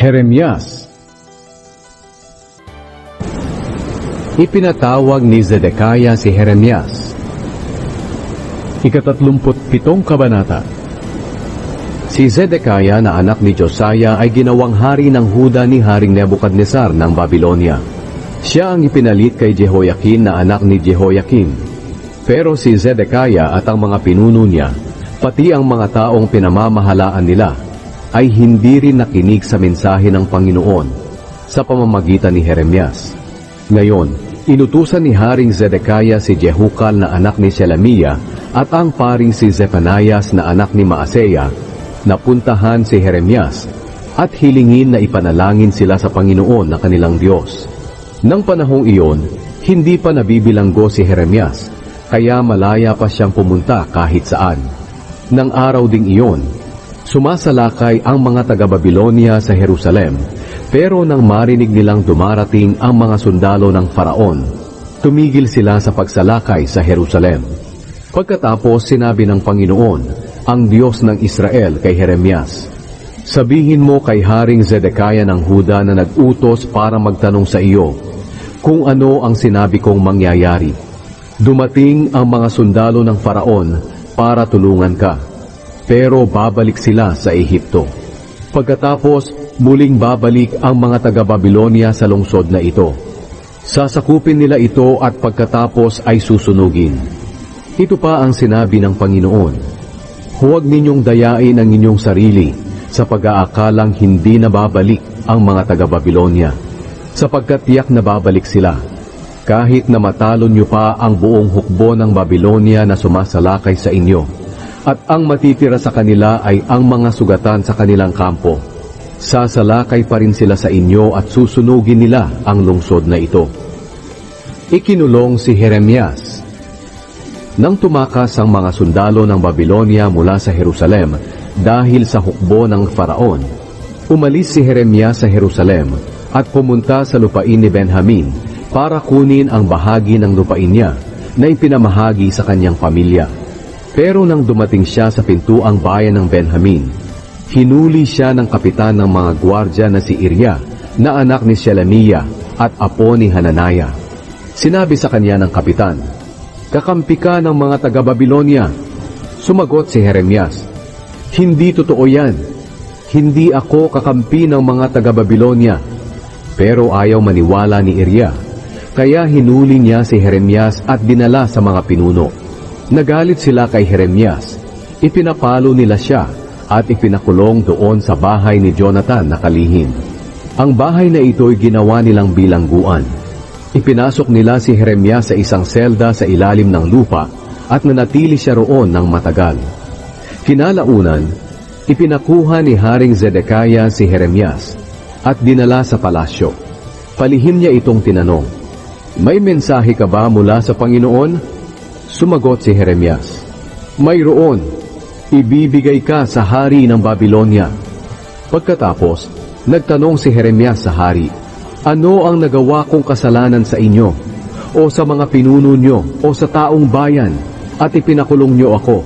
Jeremias Ipinatawag ni Zedekiah si Jeremias. Ikatatlumput pitong kabanata Si Zedekiah na anak ni Josiah ay ginawang hari ng Huda ni Haring Nebukadnesar ng Babylonia. Siya ang ipinalit kay Jehoiakim na anak ni Jehoiakim. Pero si Zedekiah at ang mga pinuno niya, pati ang mga taong pinamamahalaan nila, ay hindi rin nakinig sa mensahe ng Panginoon sa pamamagitan ni Jeremias. Ngayon, inutusan ni Haring Zedekiah si Jehukal na anak ni Shelemiah at ang paring si Zephanias na anak ni Maaseya na puntahan si Jeremias at hilingin na ipanalangin sila sa Panginoon na kanilang Diyos. Nang panahong iyon, hindi pa nabibilanggo si Jeremias, kaya malaya pa siyang pumunta kahit saan. Nang araw ding iyon, sumasalakay ang mga taga-Babilonia sa Jerusalem, pero nang marinig nilang dumarating ang mga sundalo ng Faraon, tumigil sila sa pagsalakay sa Jerusalem. Pagkatapos sinabi ng Panginoon, ang Diyos ng Israel kay Jeremias, Sabihin mo kay Haring Zedekiah ng Huda na nag-utos para magtanong sa iyo kung ano ang sinabi kong mangyayari. Dumating ang mga sundalo ng Faraon para tulungan ka, pero babalik sila sa Ehipto. Pagkatapos, muling babalik ang mga taga-Babilonia sa lungsod na ito. Sasakupin nila ito at pagkatapos ay susunugin. Ito pa ang sinabi ng Panginoon. Huwag ninyong dayain ang inyong sarili sa pag-aakalang hindi na babalik ang mga taga-Babilonia, sapagkat tiyak na babalik sila. Kahit na matalo nyo pa ang buong hukbo ng Babilonia na sumasalakay sa inyo, at ang matitira sa kanila ay ang mga sugatan sa kanilang kampo. Sasalakay pa rin sila sa inyo at susunugin nila ang lungsod na ito. Ikinulong si Jeremias nang tumakas ang mga sundalo ng Babilonia mula sa Jerusalem dahil sa hukbo ng Faraon, umalis si Jeremias sa Jerusalem at pumunta sa lupain ni Benjamin para kunin ang bahagi ng lupain niya na ipinamahagi sa kanyang pamilya. Pero nang dumating siya sa pintuang bayan ng Benjamin, hinuli siya ng kapitan ng mga gwardya na si Irya, na anak ni Shelemiah at apo ni Hananaya. Sinabi sa kanya ng kapitan, Kakampi ka ng mga taga-Babilonia. Sumagot si Jeremias, Hindi totoo yan. Hindi ako kakampi ng mga taga-Babilonia. Pero ayaw maniwala ni Irya. Kaya hinuli niya si Jeremias at dinala sa mga pinuno. Nagalit sila kay Jeremias. Ipinapalo nila siya at ipinakulong doon sa bahay ni Jonathan na kalihim. Ang bahay na ito'y ginawa nilang bilangguan. Ipinasok nila si Jeremias sa isang selda sa ilalim ng lupa at nanatili siya roon ng matagal. Kinalaunan, ipinakuha ni Haring Zedekiah si Jeremias at dinala sa palasyo. Palihim niya itong tinanong, May mensahe ka ba mula sa Panginoon? Sumagot si Jeremias, Mayroon, ibibigay ka sa hari ng Babylonia. Pagkatapos, nagtanong si Jeremias sa hari, Ano ang nagawa kong kasalanan sa inyo, o sa mga pinuno nyo, o sa taong bayan, at ipinakulong nyo ako?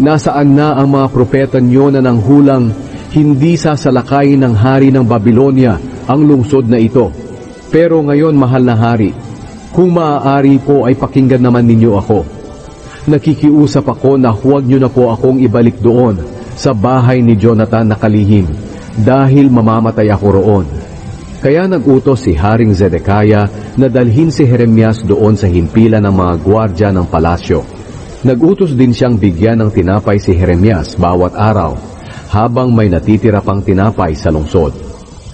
Nasaan na ang mga propeta nyo na nanghulang hindi sasalakayin ng hari ng Babylonia ang lungsod na ito? Pero ngayon, mahal na hari, kung maaari po ay pakinggan naman ninyo ako. Nakikiusap ako na huwag nyo na po akong ibalik doon sa bahay ni Jonathan na kalihim dahil mamamatay ako roon. Kaya nagutos si Haring Zedekiah na dalhin si Jeremias doon sa himpilan ng mga gwardya ng palasyo. Nagutos din siyang bigyan ng tinapay si Jeremias bawat araw habang may natitira pang tinapay sa lungsod.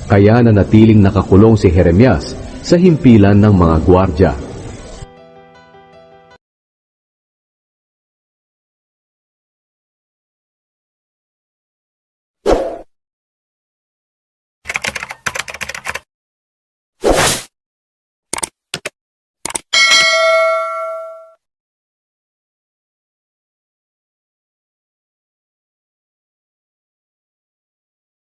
Kaya nanatiling nakakulong si Jeremias sa himpilan ng mga gwardya.